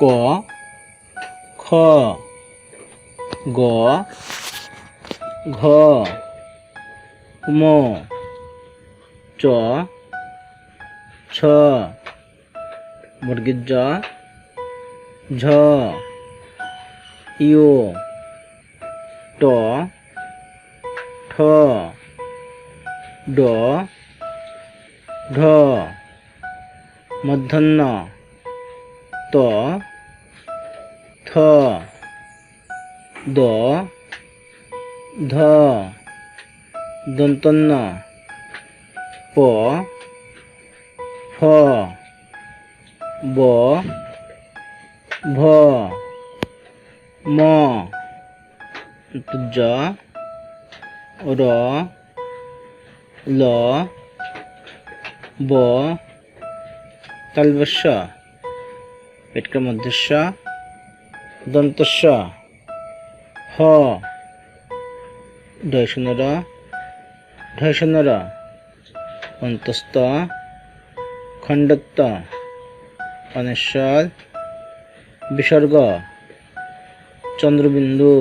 ক খ গ ঘ ম চ ছ মুরগির জ ঝ ইউ ট ঠ ড ঢ মধ্যাহ্ন ত থ, দ, ধ দন্তন্য প, ফ, ব, ভ, ম, জ, র, ল, ব তালবস্য পেটকের মধ্যস্ব দন্তস্ব হ। ঢয়শূন্যর র অন্তস্ত খণ্ডত্ব অনেশ্বর বিসর্গ চন্দ্রবিন্দু।